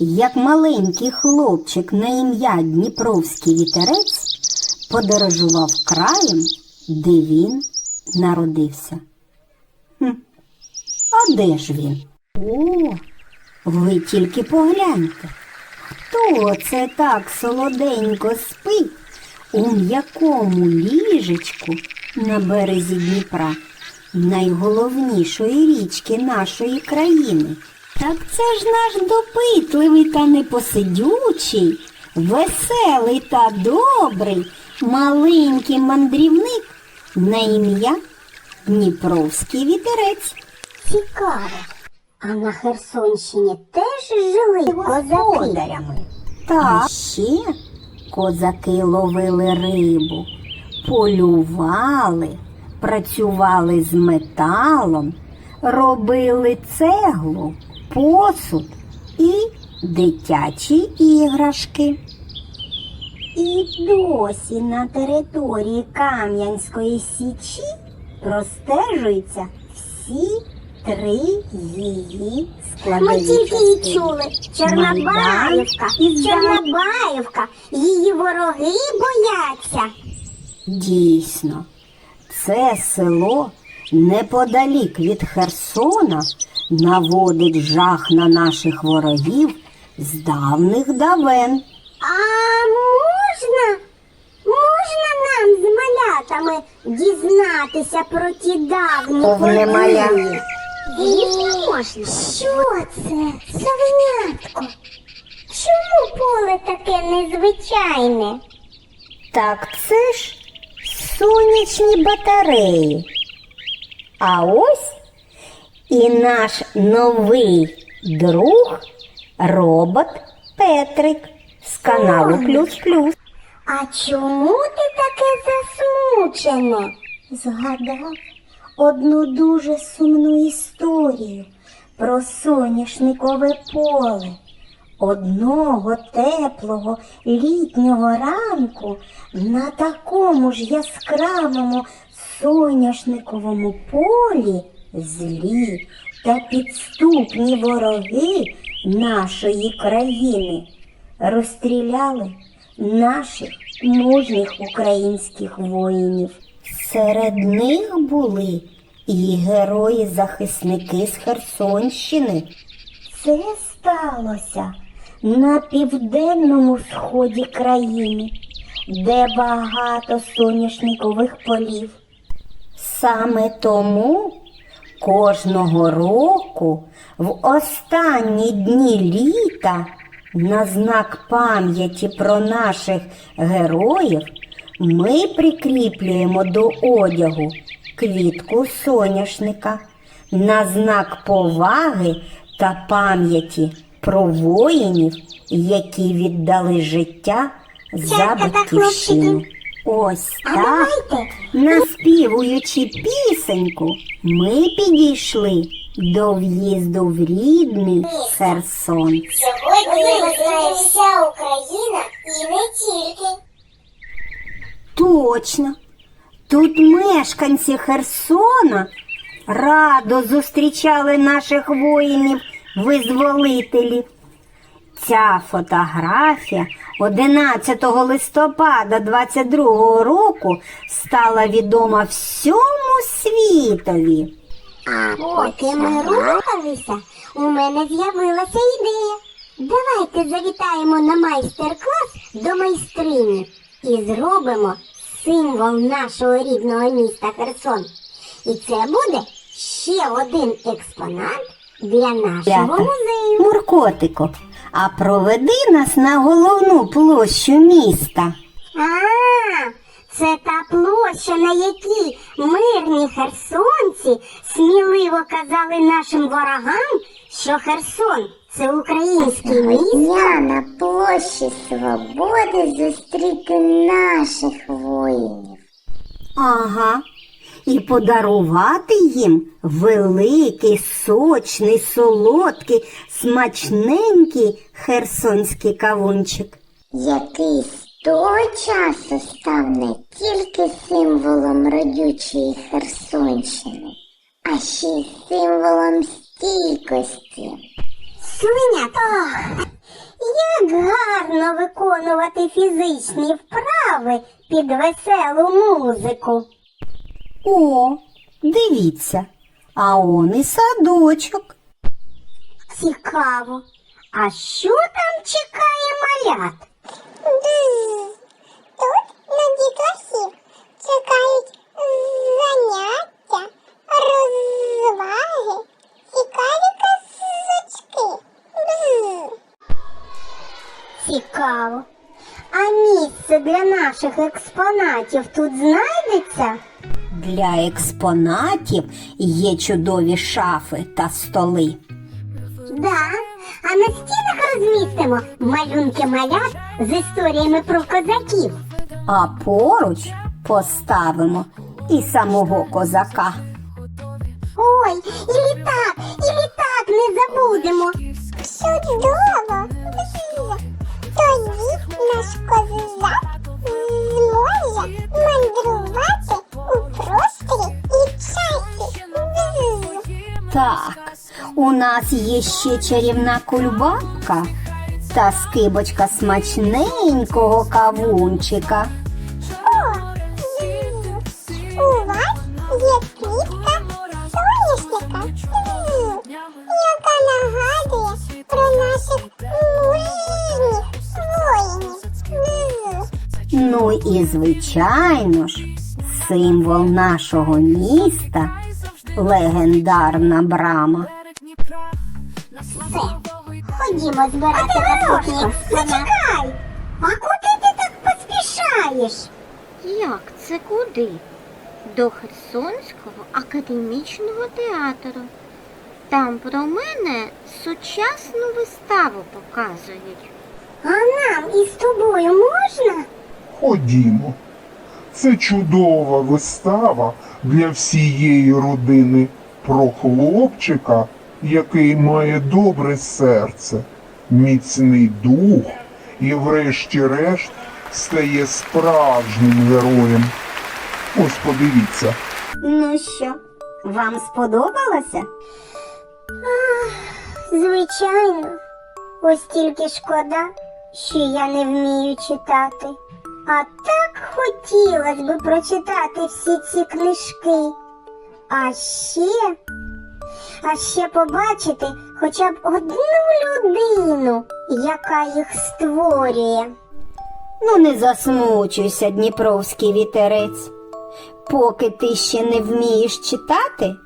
як маленький хлопчик на ім'я Дніпровський вітерець подорожував краєм, де він народився. Хм. А де ж він? О, ви тільки погляньте. Хто це так солоденько спить у м'якому ліжечку на березі Дніпра, найголовнішої річки нашої країни? Так це ж наш допитливий та непосидючий, веселий та добрий, маленький мандрівник на ім'я Дніпровський вітерець. Цікаво. А на Херсонщині теж жили козаки. Так. А ще козаки ловили рибу, полювали, працювали з металом, робили цеглу, посуд і дитячі іграшки. І досі на території Кам'янської січі простежуються всі три її складові Ми тільки її чули. Чорнобаївка, І Чорнобаївка, її вороги бояться. Дійсно, це село неподалік від Херсона наводить жах на наших ворогів з давних давен. А можна? Можна нам з малятами дізнатися про ті давні Повне маля. події? Звісно, можна. Що це? Совенятко. Чому поле таке незвичайне? Так це ж сонячні батареї. А ось і наш новий друг робот Петрик з каналу Плюс Плюс. А чому ти таке засмучене? Згадав одну дуже сумну історію про соняшникове поле. Одного теплого літнього ранку на такому ж яскравому соняшниковому полі злі та підступні вороги нашої країни розстріляли наших мужніх українських воїнів. Серед них були і герої-захисники з Херсонщини. Це сталося на південному сході країни, де багато соняшникових полів. Саме тому кожного року в останні дні літа на знак пам'яті про наших героїв ми прикріплюємо до одягу квітку соняшника на знак поваги та пам'яті про воїнів, які віддали життя за батьківщину. Ось А так. давайте Наспівуючи пісеньку, ми підійшли до в'їзду в рідний Херсон. Сьогодні знає вся Україна і не тільки. Точно, тут мешканці Херсона радо зустрічали наших воїнів-визволителів. Ця фотографія 11 листопада 22 року стала відома всьому світові. А поки ми рухалися, у мене з'явилася ідея. Давайте завітаємо на майстер-клас до майстрині і зробимо символ нашого рідного міста Херсон. І це буде ще один експонат для нашого музею. Муркотико, а проведи нас на головну площу міста. А, це та площа, на якій мирні херсонці сміливо казали нашим ворогам, що Херсон це український міст. Я на площі Свободи зустріти наших воїнів. Ага. І подарувати їм великий, сочний, солодкий, смачненький херсонський кавунчик. який з того часу став не тільки символом родючої Херсонщини, а ще й символом стійкості. Свинята, виконувати фізичні вправи під веселу музику. О, дивіться, а он і садочок. Цікаво. А що там чекає малят? Тут на дітлахів чекають заняття, розваги, цікаві казочки. Бзз. Цікаво. А місце для наших експонатів тут знайдеться? Для експонатів є чудові шафи та столи. Да. А на стінах розмістимо малюнки малят з історіями про козаків. А поруч поставимо і самого козака. Ой, і літак, і літак не забудемо. Чудово! Тоді наш козак зможе мандрувати Так, у нас є ще чарівна кульбабка та скибочка смачненького кавунчика. О, у вас є квітка соняшника, яка нагадує про наших мужніх воїнів. Ну і звичайно ж, символ нашого міста легендарна брама. Все. Ходімо збирати наступні. Зачекай! А куди ти так поспішаєш? Як це куди? До Херсонського академічного театру. Там про мене сучасну виставу показують. А нам із тобою можна? Ходімо. Це чудова вистава для всієї родини про хлопчика, який має добре серце, міцний дух і, врешті-решт, стає справжнім героєм. Ось подивіться. Ну що, вам сподобалося? Звичайно. Ось тільки шкода, що я не вмію читати. А так хотілося би прочитати всі ці книжки. А ще, а ще побачити хоча б одну людину, яка їх створює. Ну не засмучуйся, дніпровський вітерець. Поки ти ще не вмієш читати,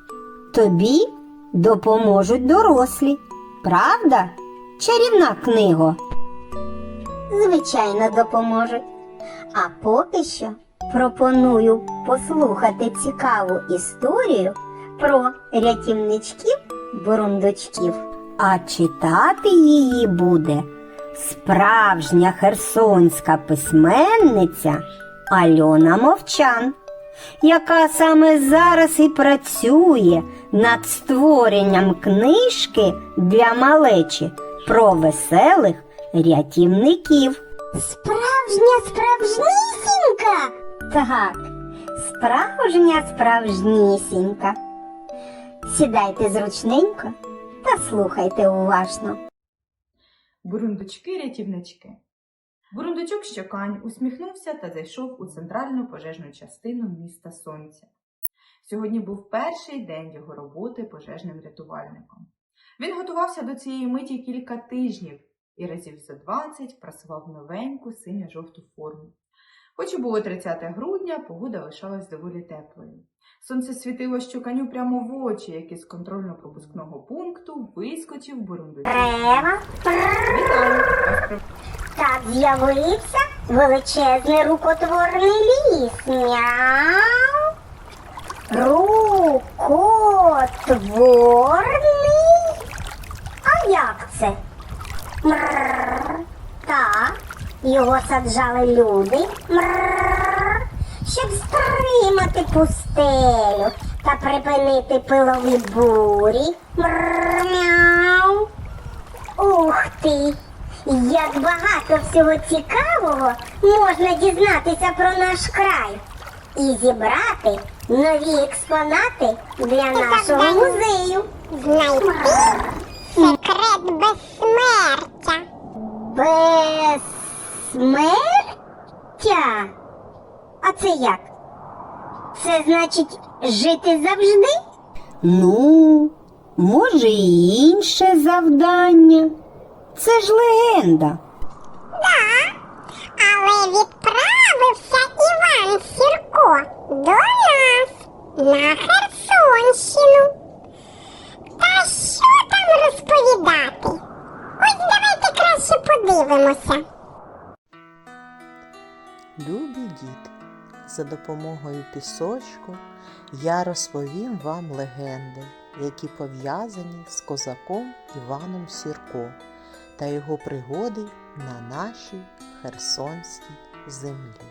тобі допоможуть дорослі. Правда? Чарівна книго. Звичайно, допоможуть. А поки що пропоную послухати цікаву історію про рятівничків бурундучків. А читати її буде справжня херсонська письменниця Альона Мовчан, яка саме зараз і працює над створенням книжки для малечі про веселих рятівників. Справжня справжнісінька. Так, справжня справжнісінька. Сідайте зручненько та слухайте уважно. Бурундучки-рятівнички. Бурундучок Щокань усміхнувся та зайшов у центральну пожежну частину міста Сонця. Сьогодні був перший день його роботи пожежним рятувальником. Він готувався до цієї миті кілька тижнів і разів за 20 прасував новеньку синьо-жовту форму. Хоч і було 30 грудня, погода лишалась доволі теплою. Сонце світило щоканю прямо в очі, як із контрольно-пропускного пункту вискочив бурундучок. Треба. Так з'явився величезний рукотворний ліс. Мяу. Рукотворний? А як це? Мрррр. Так, його саджали люди. Мрррр. Щоб стримати пустелю та припинити пилові бурі. Мрррр. Мяу. Ух ти! Як багато всього цікавого можна дізнатися про наш край і зібрати нові експонати для нашого музею. Знайти секрет безсмертя. Смертя? А це як? Це значить жити завжди? Ну, може, і інше завдання. Це ж легенда. Да, Але відправився Іван Сірко до нас на Херсонщину. Та що там розповідати? Ось краще подивимося. Любі діти, за допомогою пісочку я розповім вам легенди, які пов'язані з козаком Іваном Сірко та його пригоди на нашій Херсонській землі.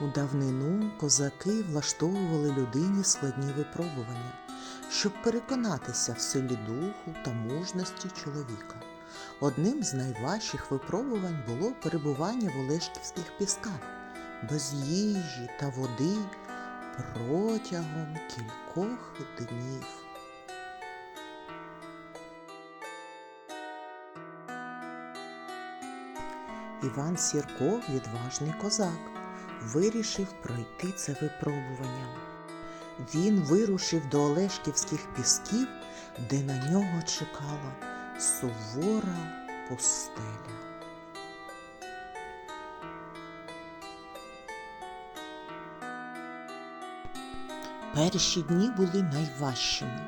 У давнину козаки влаштовували людині складні випробування, щоб переконатися в силі духу та мужності чоловіка. Одним з найважчих випробувань було перебування в Олешківських пісках без їжі та води протягом кількох днів. Іван Сірко, відважний козак, вирішив пройти це випробування. Він вирушив до Олешківських пісків, де на нього чекала сувора пустеля. Перші дні були найважчими.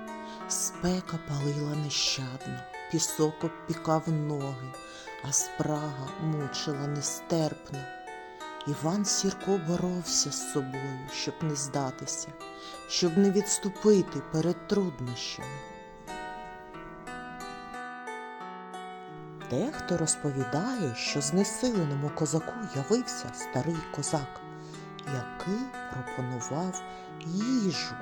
Спека палила нещадно, пісок обпікав ноги, а спрага мучила нестерпно. Іван Сірко боровся з собою, щоб не здатися, щоб не відступити перед труднощами. Дехто розповідає, що знесиленому козаку явився старий козак, який пропонував їжу.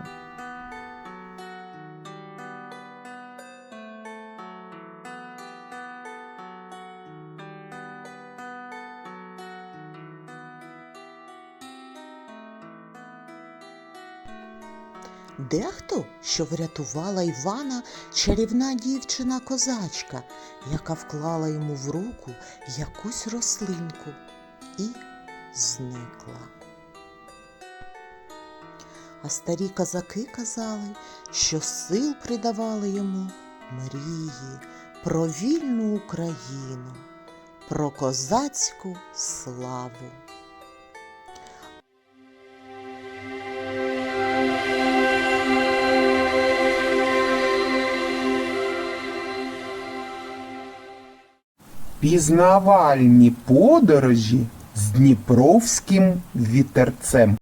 Дехто, що врятувала Івана чарівна дівчина козачка, яка вклала йому в руку якусь рослинку і зникла. А старі козаки казали, що сил придавали йому мрії про вільну Україну, про козацьку славу. Пізнавальні подорожі з Дніпровським вітерцем.